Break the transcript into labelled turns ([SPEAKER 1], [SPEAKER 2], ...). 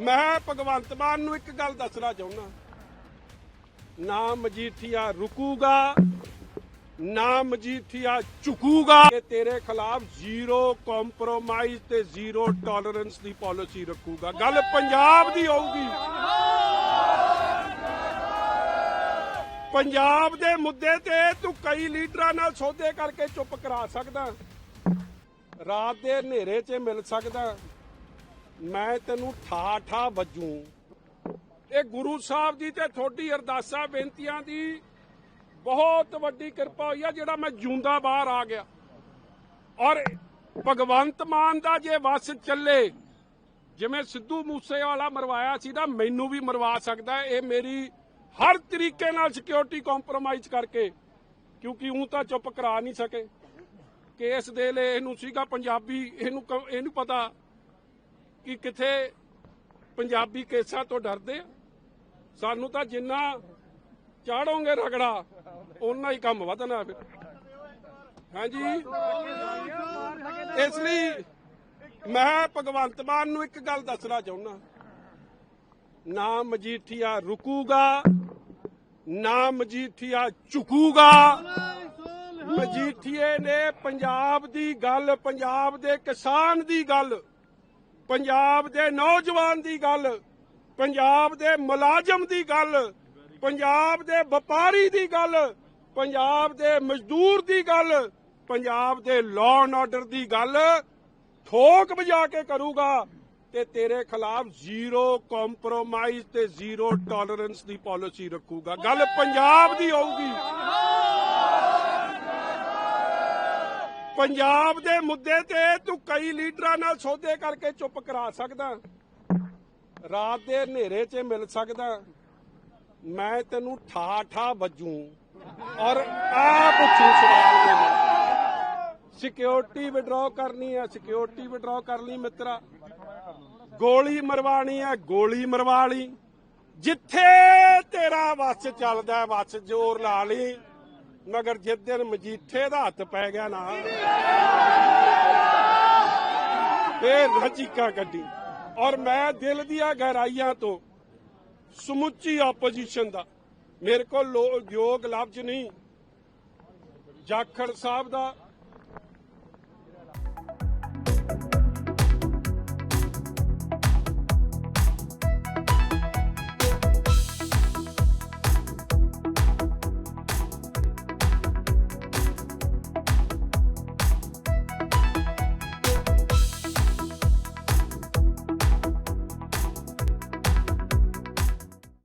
[SPEAKER 1] ਮੈਂ ਭਗਵੰਤ ਮਾਨ ਨੂੰ ਇੱਕ ਗੱਲ ਦੱਸਣਾ ਚਾਹੁੰਦਾ। ਨਾ ਮਜੀਠੀਆ ਰੁਕੂਗਾ, ਨਾ ਮਜੀਠੀਆ ਝੁਕੂਗਾ। ਕਿ ਤੇਰੇ ਖਿਲਾਫ ਜ਼ੀਰੋ ਕੰਪਰੋਮਾਈਜ਼ ਤੇ ਜ਼ੀਰੋ ਟੋਲਰੈਂਸ ਦੀ ਪਾਲਿਸੀ ਰੱਖੂਗਾ। ਗੱਲ ਪੰਜਾਬ ਦੀ ਹੋਊਗੀ। ਪੰਜਾਬ ਦੇ ਮੁੱਦੇ ਤੇ ਤੂੰ ਕਈ ਲੀਡਰਾਂ ਨਾਲ ਸੌਦੇ ਕਰਕੇ ਚੁੱਪ ਕਰਾ ਸਕਦਾ। ਰਾਤ ਦੇ ਹਨੇਰੇ 'ਚ ਮਿਲ ਸਕਦਾ। ਮੈਂ ਤੈਨੂੰ ਠਾ ਠਾ ਵੱਜੂ। ਇਹ ਗੁਰੂ ਸਾਹਿਬ ਦੀ ਤੇ ਤੁਹਾਡੀ ਅਰਦਾਸਾਂ, ਬੇਨਤੀਆਂ ਦੀ ਬਹੁਤ ਵੱਡੀ ਕਿਰਪਾ ਹੋਈ ਆ, ਜਿਹੜਾ ਮੈਂ ਜੂੰਦਾ ਬਾਹਰ ਆ ਗਿਆ। ਔਰ ਭਗਵੰਤ ਮਾਨ ਦਾ ਜੇ ਵਸ ਚੱਲੇ, ਜਿਵੇਂ ਸਿੱਧੂ ਮੂਸੇ ਵਾਲਾ ਮਰਵਾਇਆ ਸੀ ਨਾ, ਮੈਨੂੰ ਵੀ ਮਰਵਾ ਸਕਦਾ ਇਹ ਮੇਰੀ ਹਰ ਤਰੀਕੇ ਨਾਲ ਸਿਕਿਉਰਿਟੀ ਕੰਪਰੋਮਾਈਜ਼ ਕਰਕੇ, ਕਿਉਂਕਿ ਉਹ ਤਾਂ ਚੁੱਪ ਕਰਾ ਨਹੀਂ ਸਕੇ। ਕੇਸ ਦੇ ਲਈ ਇਹਨੂੰ ਸੀਗਾ ਪੰਜਾਬੀ, ਇਹਨੂੰ ਇਹਨੂੰ ਪਤਾ ਕਿ ਕਿੱਥੇ ਪੰਜਾਬੀ ਕੇਸਾਂ ਤੋਂ ਡਰਦੇ ਆ? ਸਾਨੂੰ ਤਾਂ ਜਿੰਨਾ ਚਾੜੋਗੇ ਰਗੜਾ, ਓਨਾ ਹੀ ਕੰਮ ਵਧਣਾ ਫਿਰ। ਹਾਂਜੀ। ਇਸ ਲਈ ਮੈਂ ਭਗਵੰਤ ਮਾਨ ਨੂੰ ਇੱਕ ਗੱਲ ਦੱਸਣਾ ਚਾਹੁੰਦਾ। ਨਾ ਮਜੀਠੀਆ ਰੁਕੂਗਾ, ਨਾ ਮਜੀਠੀਆ ਝੁਕੂਗਾ। ਮਜੀਠੀਏ ਨੇ ਪੰਜਾਬ ਦੀ ਗੱਲ, ਪੰਜਾਬ ਦੇ ਕਿਸਾਨ ਦੀ ਗੱਲ ਪੰਜਾਬ ਦੇ ਨੌਜਵਾਨ ਦੀ ਗੱਲ, ਪੰਜਾਬ ਦੇ ਮੁਲਾਜ਼ਮ ਦੀ ਗੱਲ, ਪੰਜਾਬ ਦੇ ਵਪਾਰੀ ਦੀ ਗੱਲ, ਪੰਜਾਬ ਦੇ ਮਜ਼ਦੂਰ ਦੀ ਗੱਲ, ਪੰਜਾਬ ਦੇ ਲਾਅ ਐਂਡ ਆਰਡਰ ਦੀ ਗੱਲ ਥੋਕ ਵਜਾ ਕੇ ਕਰੂਗਾ ਤੇ ਤੇਰੇ ਖਿਲਾਫ ਜ਼ੀਰੋ ਕੰਪਰੋਮਾਈਜ਼ ਤੇ ਜ਼ੀਰੋ ਟੋਲਰੈਂਸ ਦੀ ਪਾਲਿਸੀ ਰੱਖੂਗਾ। ਗੱਲ ਪੰਜਾਬ ਦੀ ਹੋਊਗੀ। ਪੰਜਾਬ ਦੇ ਮੁੱਦੇ ਤੇ ਤੂੰ ਕਈ ਲੀਡਰਾਂ ਨਾਲ ਸੌਦੇ ਕਰਕੇ ਚੁੱਪ ਕਰਾ ਸਕਦਾ। ਰਾਤ ਦੇ ਹਨੇਰੇ 'ਚ ਮਿਲ ਸਕਦਾ। ਮੈਂ ਤੈਨੂੰ ਠਾ ਠਾ ਵੱਜੂ। ਔਰ ਆ ਪੁੱਛੂ ਸਵਾਲ ਮੈਨੂੰ ਸਿਕਿਉਰਿਟੀ ਵਿਡਰਾਅ ਕਰਨੀ ਹੈ ਸਿਕਿਉਰਿਟੀ ਵਿਡਰਾਅ ਕਰ ਲਈ ਮਿੱਤਰਾ। ਗੋਲੀ ਮਰਵਾਣੀ ਹੈ ਗੋਲੀ ਮਰਵਾ ਲਈ। ਜਿੱਥੇ ਤੇਰਾ ਵੱਸ ਚੱਲਦਾ, ਵੱਸ ਜ਼ੋਰ ਲਾ ਲਈ। ਮਗਰ ਜਿਸ ਦਿਨ ਮਜੀਠੇ ਦਾ ਹੱਥ ਪੈ ਗਿਆ ਨਾ ਫੇਰ ਰਜੀਕਾ ਕੱਢੀ। ਔਰ ਮੈਂ ਦਿਲ ਦੀਆਂ ਗਹਿਰਾਈਆਂ ਤੋਂ ਸਮੁੱਚੀ ਆਪੋਜੀਸ਼ਨ ਦਾ, ਮੇਰੇ ਕੋਲ ਯੋਗ ਲਫ਼ਜ਼ ਨਹੀਂ। ਜਾਖੜ ਸਾਹਿਬ ਦਾ